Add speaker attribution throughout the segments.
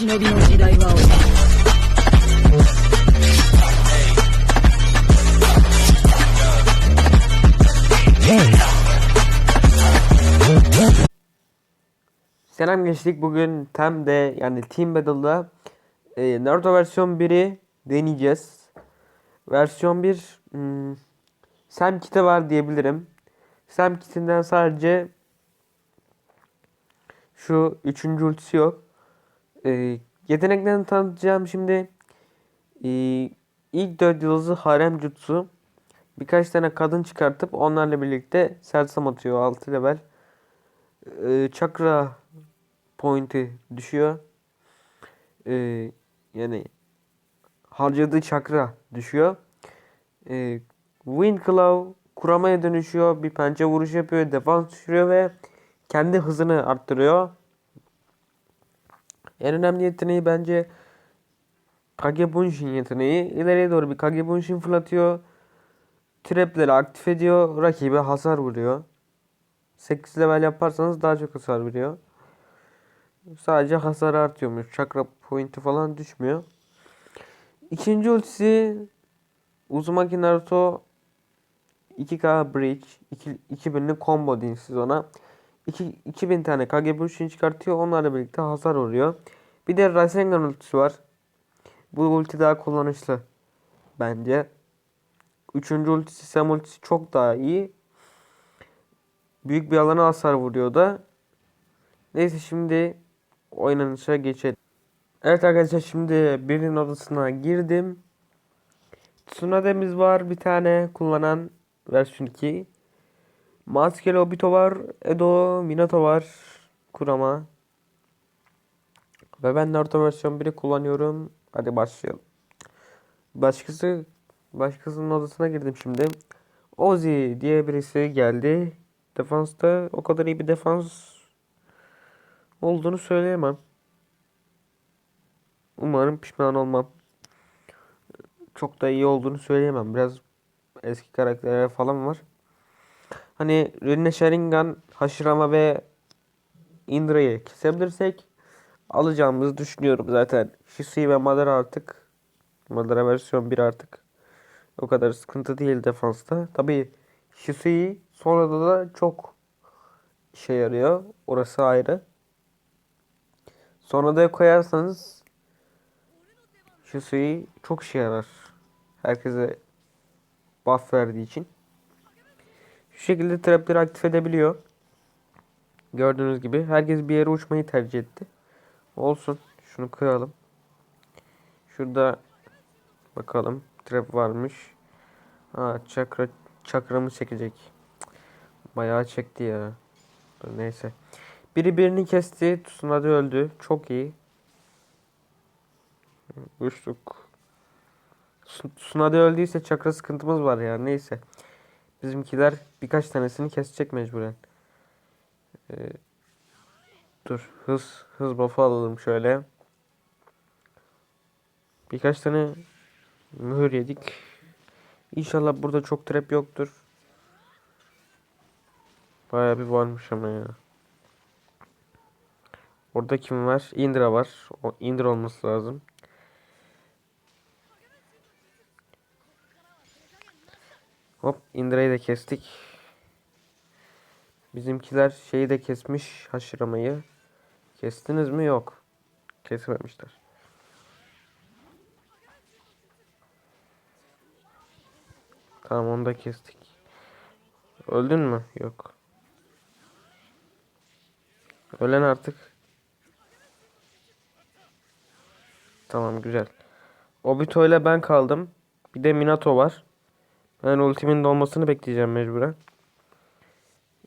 Speaker 1: 忍びの時代は終わった。
Speaker 2: Selam gençlik bugün Tem'de yani Team Battle'da e, Naruto versiyon 1'i deneyeceğiz. Versiyon 1 hmm, Sam Kit'e var diyebilirim. Sam Kit'inden sadece şu üçüncü ultisi yok. E, yeteneklerini tanıtacağım şimdi. E, ilk 4 yıldızı harem jutsu. Birkaç tane kadın çıkartıp onlarla birlikte sersem atıyor 6 level. E, çakra pointi düşüyor. Ee, yani harcadığı çakra düşüyor. Ee, Wind Claw kuramaya dönüşüyor. Bir pençe vuruş yapıyor. Defans düşürüyor ve kendi hızını arttırıyor. En önemli yeteneği bence Kage Bunshin yeteneği. İleriye doğru bir Kage Bunshin fırlatıyor. Trapleri aktif ediyor. Rakibe hasar vuruyor. 8 level yaparsanız daha çok hasar veriyor. Sadece hasar artıyormuş. Çakra pointi falan düşmüyor. İkinci ultisi Uzumaki Naruto 2K Bridge 2, 2000'lik combo deyin siz ona. 2, 2000 tane Kage Bunshin çıkartıyor. Onlarla birlikte hasar vuruyor. Bir de Rasengan ultisi var. Bu ulti daha kullanışlı. Bence. Üçüncü ultisi Sam ultisi çok daha iyi. Büyük bir alana hasar vuruyor da. Neyse şimdi oynanışa geçelim. Evet arkadaşlar şimdi birinin odasına girdim. Tsunade'miz var bir tane kullanan versiyon 2. Maskeli Obito var. Edo, Minato var. Kurama. Ve ben Naruto versiyon 1'i kullanıyorum. Hadi başlayalım. Başkası başkasının odasına girdim şimdi. Ozzy diye birisi geldi. Defansta o kadar iyi bir defans olduğunu söyleyemem. Umarım pişman olmam. Çok da iyi olduğunu söyleyemem. Biraz eski karakterler falan var. Hani Rinne Sharingan, Hashirama ve Indra'yı kesebilirsek alacağımızı düşünüyorum zaten. Shisui ve Madara artık Madara versiyon 1 artık o kadar sıkıntı değil defansta. Tabii Shisui sonrada da çok işe yarıyor. Orası ayrı. Sonra da koyarsanız suyu çok işe yarar. Herkese buff verdiği için. Şu şekilde trapleri aktif edebiliyor. Gördüğünüz gibi herkes bir yere uçmayı tercih etti. Olsun. Şunu kıralım. Şurada bakalım trap varmış. Ha çakra çakramı çekecek. Bayağı çekti ya. Neyse. Biri birini kesti. Tsunade öldü. Çok iyi. Uçtuk. Tsu- Tsunade öldüyse çakra sıkıntımız var ya. Neyse. Bizimkiler birkaç tanesini kesecek mecburen. Ee, dur. Hız hız buff'ı alalım şöyle. Birkaç tane mühür yedik. İnşallah burada çok trap yoktur. Bayağı bir varmış ama ya. Orada kim var? Indra var. O Indra olması lazım. Hop Indra'yı da kestik. Bizimkiler şeyi de kesmiş haşıramayı. Kestiniz mi? Yok. Kesmemişler. Tamam onu da kestik. Öldün mü? Yok. Ölen artık. Tamam güzel. Obito ile ben kaldım. Bir de Minato var. Ben ultimin dolmasını bekleyeceğim mecburen.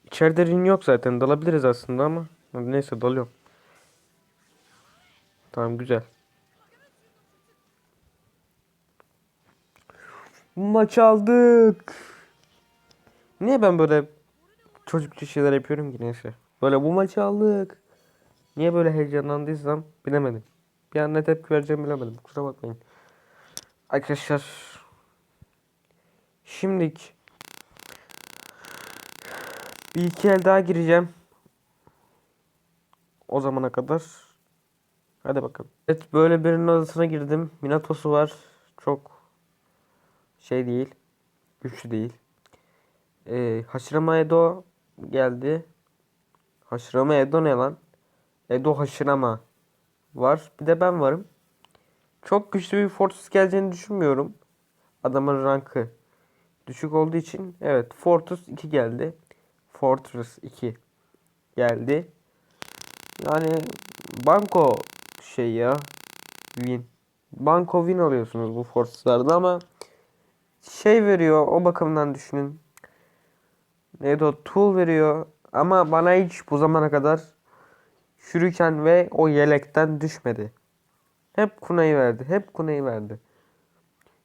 Speaker 2: İçeride ring yok zaten. Dalabiliriz aslında ama. Neyse dalıyorum. Tamam güzel. Maç aldık. Niye ben böyle çocukça şeyler yapıyorum ki neyse. Böyle bu maçı aldık. Niye böyle heyecanlandıysam bilemedim. Bir an ne tepki vereceğimi bilemedim. Kusura bakmayın. Arkadaşlar. Şimdilik bir iki el daha gireceğim. O zamana kadar Hadi bakalım. Evet böyle birinin odasına girdim. Minatosu var. Çok şey değil. Güçlü değil. Ee, Hashirama Edo geldi. Hashirama Edo ne lan? Edo Hashirama var. Bir de ben varım. Çok güçlü bir Fortress geleceğini düşünmüyorum. Adamın rankı düşük olduğu için. Evet Fortress 2 geldi. Fortress 2 geldi. Yani banko şey ya win. Banko win alıyorsunuz bu Fortress'larda ama şey veriyor o bakımdan düşünün. Neydi o tool veriyor ama bana hiç bu zamana kadar Shuriken ve o yelekten düşmedi. Hep kunayı verdi. Hep kunayı verdi.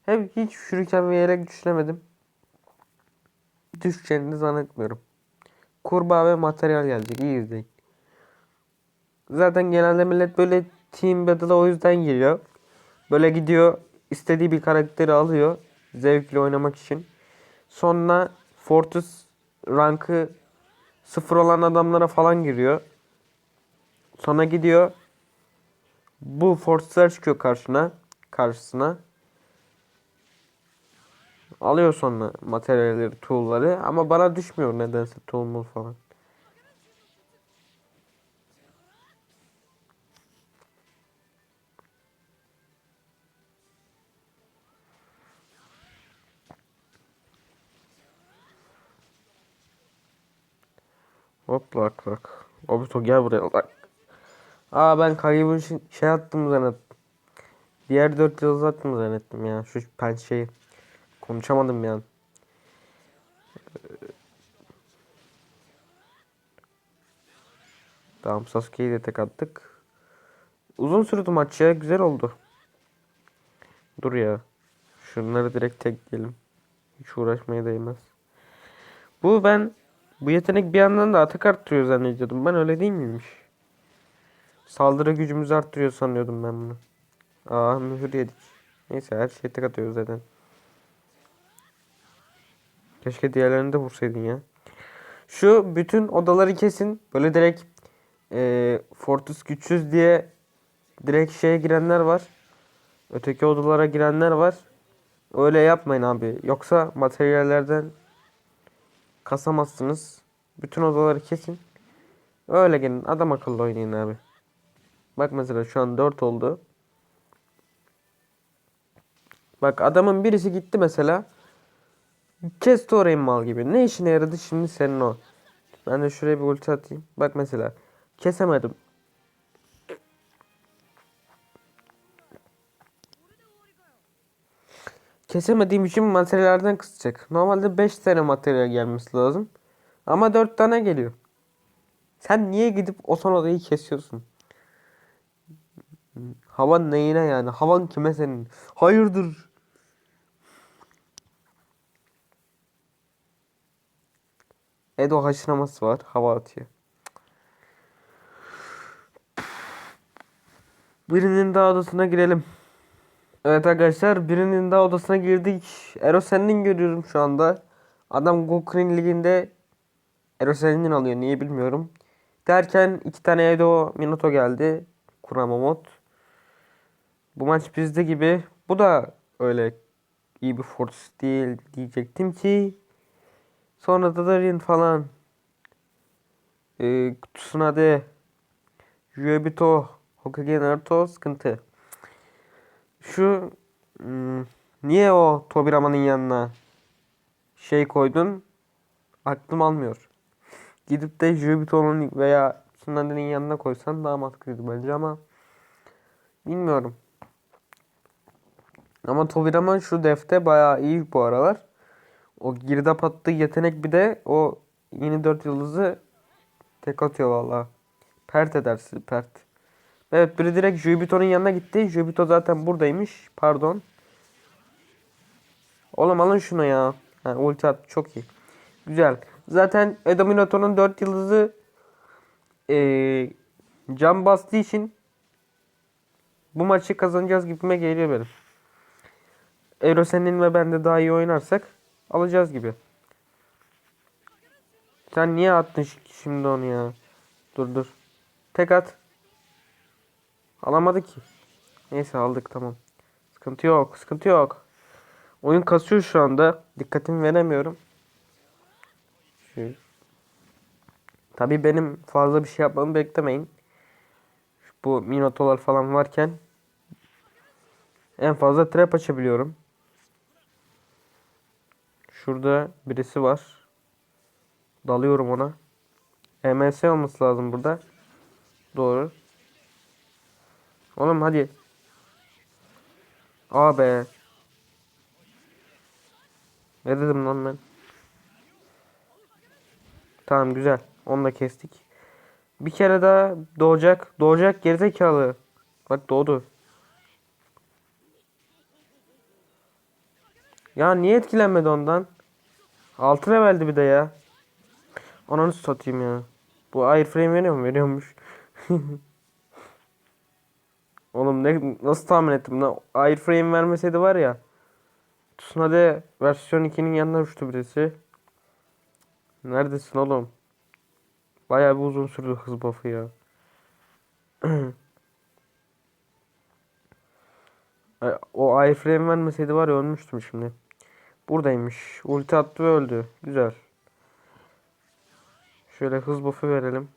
Speaker 2: Hep hiç Shuriken ve yelek düşüremedim. Düşeceğini zannetmiyorum. Kurbağa ve materyal gelecek. İyi izleyin. Zaten genelde millet böyle Team Battle'a o yüzden giriyor. Böyle gidiyor istediği bir karakteri alıyor. Zevkli oynamak için. Sonra Fortress rankı sıfır olan adamlara falan giriyor. Sonra gidiyor bu Fortress'lar çıkıyor karşına. Karşısına. Alıyor sonra materyalleri, tool'ları ama bana düşmüyor nedense tool mul falan. Hop bak bak. Obito gel buraya bak. Aa ben Kayıb'ın şey, attım zannettim. Diğer dört yıldız attım zannettim ya. Şu pençeyi. Konuşamadım ya. Tamam Sasuke'yi de tek attık. Uzun sürdü maç ya. Güzel oldu. Dur ya. Şunları direkt tekleyelim. Hiç uğraşmaya değmez. Bu ben bu yetenek bir yandan da atak arttırıyor zannediyordum. Ben öyle değil miymiş? Saldırı gücümüzü arttırıyor sanıyordum ben bunu. Aa mühür yedik. Neyse her şey tek atıyor zaten. Keşke diğerlerini de vursaydın ya. Şu bütün odaları kesin. Böyle direkt e, Fortress güçsüz diye direkt şeye girenler var. Öteki odalara girenler var. Öyle yapmayın abi. Yoksa materyallerden kasamazsınız. Bütün odaları kesin. Öyle gelin. Adam akıllı oynayın abi. Bak mesela şu an 4 oldu. Bak adamın birisi gitti mesela. Kesti orayı mal gibi. Ne işine yaradı şimdi senin o. Ben de şuraya bir ulti atayım. Bak mesela. Kesemedim. Kesemediğim için materyallerden kısacak. Normalde 5 tane materyal gelmesi lazım. Ama 4 tane geliyor. Sen niye gidip o son odayı kesiyorsun? Havan neyine yani? Havan kime senin? Hayırdır? Edo haşlaması var. Hava atıyor. Birinin daha odasına girelim. Evet arkadaşlar birinin daha odasına girdik. Erosen'in görüyorum şu anda. Adam Goku'nun liginde Erosen'in alıyor niye bilmiyorum. Derken iki tane Edo Minato geldi. Kuramamot. Bu maç bizde gibi. Bu da öyle iyi bir force değil diyecektim ki. Sonra da Darin falan. Ee, Tsunade. Yuebito. Hokage Naruto sıkıntı. Şu hmm, niye o Tobiraman'ın yanına şey koydun? Aklım almıyor. Gidip de Jubito'nun veya Tsunade'nin yanına koysan daha mantıklıydı bence ama bilmiyorum. Ama Tobiraman şu defte bayağı iyi bu aralar. O girdap attığı yetenek bir de o yeni 4 yıldızı tek atıyor valla. Pert eder sizi pert. Evet biri direkt Jubito'nun yanına gitti. Jubito zaten buradaymış. Pardon. Oğlum alın şunu ya. Ha, ulti at çok iyi. Güzel. Zaten Edominato'nun 4 yıldızı ee, cam bastığı için bu maçı kazanacağız gibime geliyor benim. Erosen'in ve ben de daha iyi oynarsak alacağız gibi. Sen niye attın şimdi onu ya? Dur dur. Tek at. Alamadı ki. Neyse aldık tamam. Sıkıntı yok. Sıkıntı yok. Oyun kasıyor şu anda. Dikkatimi veremiyorum. Şu. Tabii benim fazla bir şey yapmamı beklemeyin. Bu minotolar falan varken en fazla trap açabiliyorum. Şurada birisi var. Dalıyorum ona. EMS olması lazım burada. Doğru. Oğlum hadi. Aa be. Ne dedim lan ben? Tamam güzel. Onu da kestik. Bir kere daha doğacak. Doğacak gerizekalı. Bak doğdu. Ya niye etkilenmedi ondan? 6 leveldi bir de ya. Ananı satayım ya. Bu airframe veriyor mu? Veriyormuş. Oğlum ne nasıl tahmin ettim lan? Airframe vermeseydi var ya. Tsunade versiyon 2'nin yanına uçtu birisi. Neredesin oğlum? Bayağı bir uzun sürdü hız buff'ı ya. O airframe vermeseydi var ya ölmüştüm şimdi. Buradaymış. Ulti attı ve öldü. Güzel. Şöyle hız buff'ı verelim.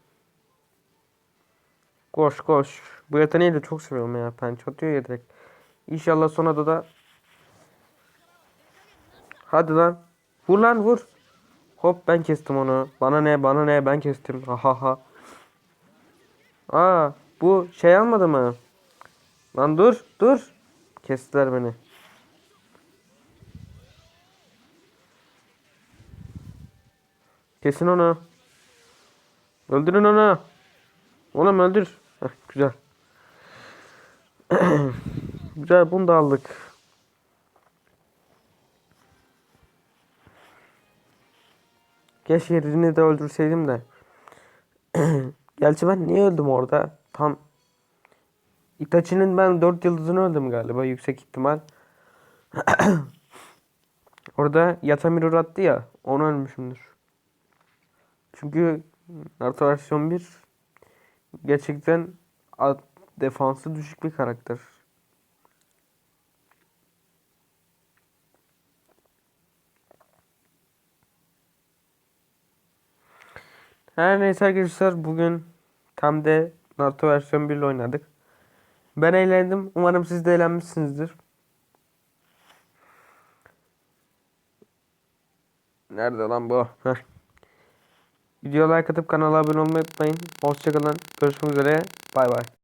Speaker 2: Koş koş. Bu yeteneği de çok seviyorum ya. Penç atıyor ya direkt. İnşallah sonunda da Hadi lan. Vur lan vur. Hop ben kestim onu. Bana ne bana ne ben kestim. Ha ha ha. Aa bu şey almadı mı? Lan dur dur. Kestiler beni. Kesin onu. Öldürün onu. Oğlum öldür. Heh, güzel. güzel bunu da aldık. Keşke yerini de öldürseydim de. Gerçi ben niye öldüm orada? Tam Itachi'nin ben 4 yıldızını öldüm galiba yüksek ihtimal. Orada Yatamiro attı ya onu ölmüşümdür. Çünkü Naruto versiyon 1 gerçekten defansı düşük bir karakter. Her neyse arkadaşlar bugün tam de Naruto versiyon 1 ile oynadık. Ben eğlendim. Umarım siz de eğlenmişsinizdir. Nerede lan bu? Heh. Videoya like atıp kanala abone olmayı unutmayın. Hoşçakalın. Görüşmek üzere. Bay bay.